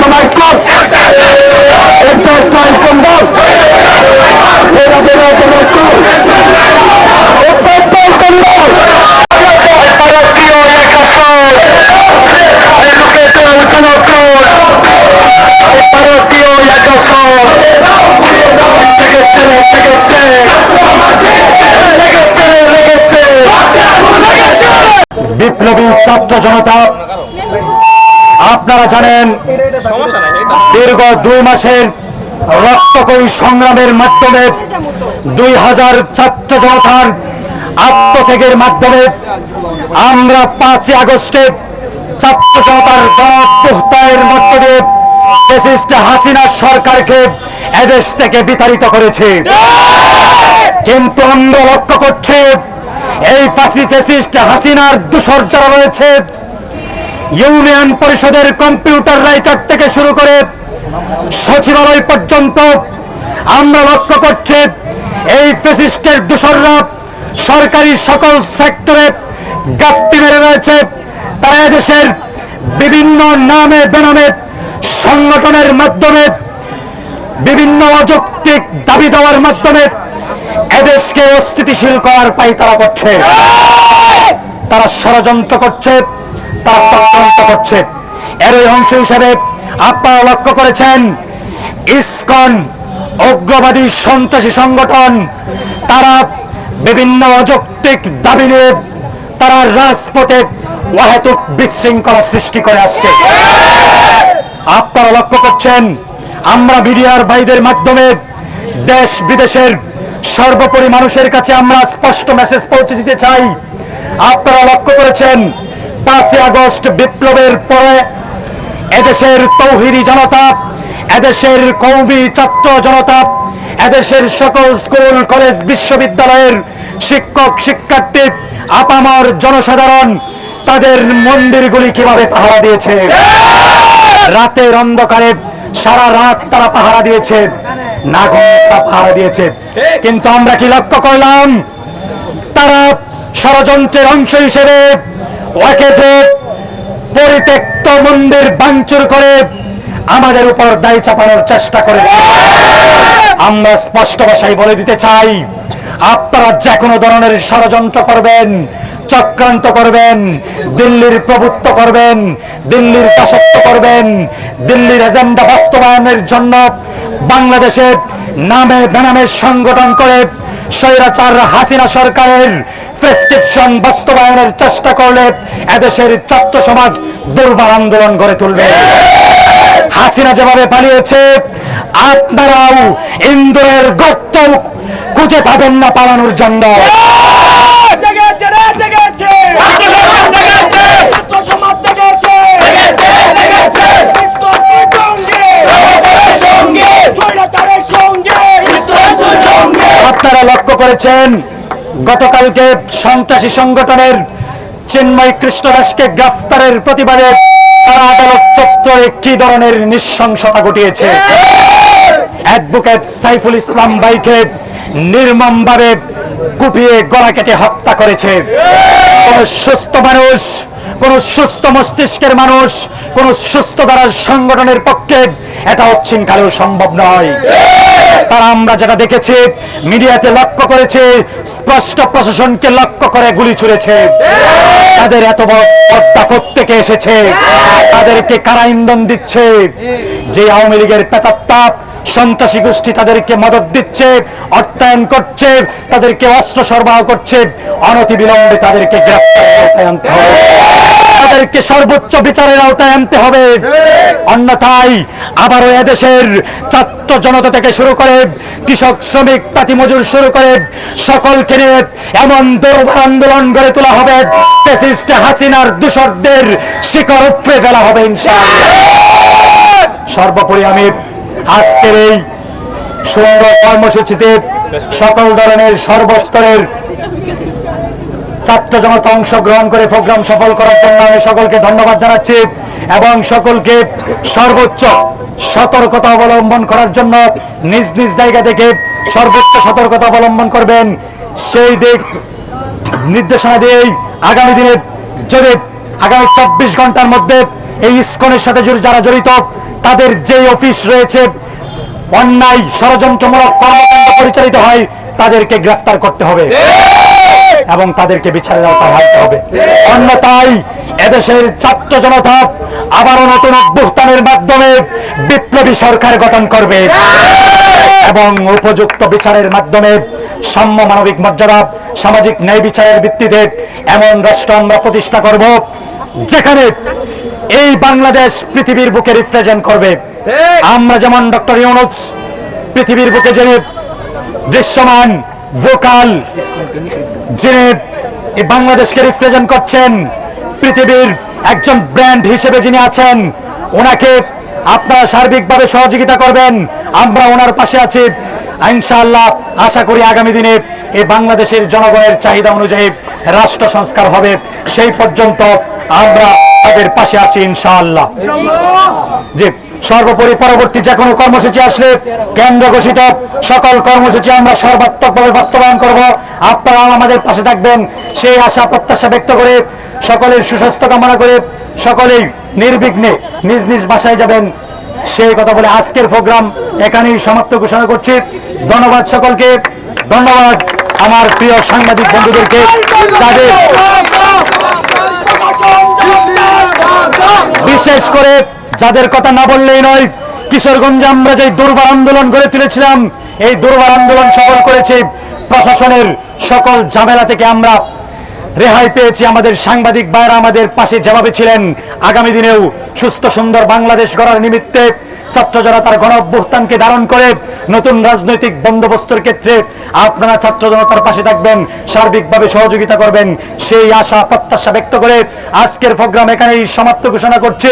তোমার ছাত্র জনতা, আপনারা জানেন, দীর্ঘ দুই মাসের রক্তকয়ী সংগ্রামের মাধ্যমে দুই হাজার ছাত্র জনতার আত্মত্যাগের মাধ্যমে আমরা পাঁচই আগস্টে ছাত্র জনতার গণপ্রহতায়ের মধ্য দিয়ে হাসিনা সরকারকে এদেশ থেকে বিতাড়িত করেছে। কিন্তু আমরা লক্ষ্য করছি এই ফাঁসি ফ্যাসিস্ট হাসিনার দূষর যারা রয়েছে, ইউনিয়ন পরিষদের কম্পিউটার রাইটার থেকে শুরু করে সচিবালয় পর্যন্ত আমরা লক্ষ্য করছি, এই ফেসিস্টের দূষররা সরকারি সকল সেক্টরে গাপ্পি মেরে রয়েছে। তারা এদেশের বিভিন্ন নামে বেনামে সংগঠনের মাধ্যমে বিভিন্ন অযৌক্তিক দাবি দেওয়ার মাধ্যমে এদেশকে অস্থিতিশীল করার পাই তারা করছে। তারা ষড়যন্ত্র করছে, তারা চক্রান্ত করছে। এরই অংশ হিসাবে আপনারা লক্ষ্য করেছেন, ইসকন অগ্রবাদী সন্ত্রাসী সংগঠন, তারা বিভিন্ন অযৌক্তিক দাবি নিয়ে তারা রাজপথে অহেতুক বিশৃঙ্খলা সৃষ্টি করে আসছে। আপনারা লক্ষ্য করছেন, আমরা মিডিয়ার ভাইদের মাধ্যমে দেশ বিদেশের সর্বোপরি মানুষের কাছে আমরা স্পষ্ট মেসেজ পৌঁছে দিতে চাই। আপনারা লক্ষ্য করেছেন, পাঁচই আগস্ট বিপ্লবের পরে এদেশের তৌহিরি জনতা, এদেশের কৌমি ছাত্র জনতা, এদেশের সকল স্কুল, কলেজ, বিশ্ববিদ্যালয়ের শিক্ষক, শিক্ষার্থী, আপামর জনসাধারণ, তাদের মন্দিরগুলি কীভাবে পাহারা দিয়েছে? রাতের অন্ধকারে সারা রাত তারা পাহারা দিয়েছে। না ঘণ্টা পাহারা দিয়েছে। কিন্তু আমরা কি লক্ষ্য করলাম? তারা ষড়যন্ত্রের অংশ হিসেবে পরিত্যক্ত মন্দির ভাঙচুর করে আমাদের উপর দায় চাপানোর চেষ্টা করেছে। আমরা স্পষ্ট ভাষায় বলে দিতে চাই, আপনারা যে কোনো ধরনের ষড়যন্ত্র করবেন, চক্রান্ত করবেন, দিল্লির প্রভুত্ব করবেন, দিল্লির দাসত্ব করবেন, দিল্লির এজেন্ডা বাস্তবায়নের জন্য বাংলাদেশের নামে বেনামে সংগঠন করে স্বৈরাচার হাসিনা সরকারের প্রেসক্রিপশন বাস্তবায়নের চেষ্টা করলে এদেশের ছাত্র সমাজ দুর্বার আন্দোলন গড়ে তুলবে। হাসিনা যেভাবে পালিয়েছে, আপনারাও ইন্দোরের গর্ত খুঁজে পাবেন না পালানোর জন্য। করেছেন। গতকালকে সন্ত্রাসী সংগঠনের চিন্ময় কৃষ্ণদাসকে গ্রেফতারের প্রতিবাদে তারা আদালত চত্বরে কি ধরনের নৃশংসতা ঘটিয়েছে। অ্যাডভোকেট সাইফুল ইসলাম বাইকে নির্মমভাবে কুপিয়ে গলা কেটে হত্যা করেছে। কোন সুস্থ মানুষ কোন সুস্থ মস্তিষ্কের মানুষ, কোন সুস্থ দ্বারা সংগঠনের পক্ষে এটা অচ্ছিনকালেও সম্ভব নয়। তারা আমরা যেটা দেখেছি, মিডিয়াতে লক্ষ্য করেছে, স্পষ্ট প্রশাসনকে লক্ষ্য করে গুলি ছুড়েছে। তাদের এত বড় স্পর্ধা থেকে এসেছে? তাদেরকে কারা ইন্ধন দিচ্ছে? যে আওয়ামী লীগের পেতাত্তাপ সন্ত্রাসী গোষ্ঠী তাদেরকে মদত দিচ্ছে, অর্থায়ন করছে, তাদেরকে অস্ত্র সরবরাহ করছে অনতি বিলম্বে তাদেরকে গ্রেফতার আওতায় আনতে হবে। তাদেরকে সর্বোচ্চ বিচারের আওতায় আনতে হবে। অন্যথায় আবারও এদেশের ছাত্র জনতা থেকে শুরু করে কৃষক শ্রমিক তাঁতি মজুর শুরু করে সকলকে নিয়ে এমন দুর্বার আন্দোলন গড়ে তোলা হবে হাসিনার দূষরদের শিকড় উপড়ে ফেলা হবে সর্বোপরি আমি আজকের এই সুন্দর কর্মসূচিতে সকল ধরনের সর্বস্তরের ছাত্র জনতা অংশগ্রহণ করে প্রোগ্রাম সফল করার জন্য আমি সকলকে ধন্যবাদ জানাচ্ছি এবং সকলকে সর্বোচ্চ সতর্কতা অবলম্বন করার জন্য নিজ নিজ জায়গা থেকে সর্বোচ্চ সতর্কতা অবলম্বন করবেন। সেই দিক নির্দেশনা দিয়েই আগামী দিনে যদি আগামী চব্বিশ ঘণ্টার মধ্যে এই ইস্কনের সাথে যারা জড়িত, তাদের যে অফিস রয়েছে, অন্যায় ষড়যন্ত্রমূলক কর্মকাণ্ড পরিচালিত হয়, তাদেরকে গ্রেফতার করতে হবে। এবং তাদেরকে বিচারের আওতায় আনতে হবে। অন্যথায় এদেশের ছাত্র জনতা আবারও নতুন অভ্যুত্থানের মাধ্যমে বিপ্লবী সরকার গঠন করবে এবং উপযুক্ত বিচারের মাধ্যমে সাম্য মানবিক মর্যাদা সামাজিক ন্যায় বিচারের ভিত্তিতে এমন রাষ্ট্র আমরা প্রতিষ্ঠা করব যেখানে এই বাংলাদেশ পৃথিবীর বুকে রিপ্রেজেন্ট করবে। আমরা যেমন ডক্টর ইউনুস পৃথিবীর বুকে যে দৃশ্যমান ভোকাল যিনি বাংলাদেশকে রিপ্রেজেন্ট করছেন, পৃথিবীর একজন ব্র্যান্ড হিসেবে যিনি আছেন, ওনাকে আপনারা সার্বিকভাবে সহযোগিতা করবেন। আমরা ওনার পাশে আছি। ইনশাআল্লাহ, আশা করি আগামী দিনে এই বাংলাদেশের জনগণের চাহিদা অনুযায়ী রাষ্ট্র সংস্কার হবে। সেই পর্যন্ত আমরা তাদের পাশে আছি ইনশাআল্লাহ। যে সর্বোপরি পরবর্তী যে কোনো কর্মসূচি আসলে কেন্দ্র ঘোষিত সকল কর্মসূচি আমরা সর্বাত্মকভাবে বাস্তবায়ন করব। আপনারা আমাদের পাশে থাকবেন। সেই আশা প্রত্যাশা ব্যক্ত করে সকলের সুস্বাস্থ্য কামনা করে সকলেই নির্বিঘ্নে নিজ নিজ বাসায় যাবেন। সেই কথা বলে আজকের প্রোগ্রাম এখানেই সমাপ্ত ঘোষণা করছি। ধন্যবাদ সকলকে। ধন্যবাদ আমার প্রিয় সাংবাদিক বন্ধুদেরকে। যাদের বিশেষ করে যাদের কথা না বললেই নয়, কিশোরগঞ্জে আমরা যে দুর্বার আন্দোলন গড়ে তুলেছিলাম, এই দুর্বার আন্দোলন সফল করেছি প্রশাসনের সকল ঝামেলা থেকে আমরা রেহাই পেয়েছি। আমাদের সাংবাদিক ভাইরা আমাদের পাশে যেভাবে ছিলেন, আগামী দিনেও সুস্থ সুন্দর বাংলাদেশ গড়ার নিমিত্তে ছাত্র তার গণ অভ্যুত্থানকে ধারণ করে নতুন রাজনৈতিক বন্দোবস্তের ক্ষেত্রে আপনারা ছাত্র জনতার পাশে থাকবেন, সার্বিকভাবে সহযোগিতা করবেন। সেই আশা, প্রত্যাশা ব্যক্ত করে আজকের প্রোগ্রাম এখানেই সমাপ্ত ঘোষণা করছি।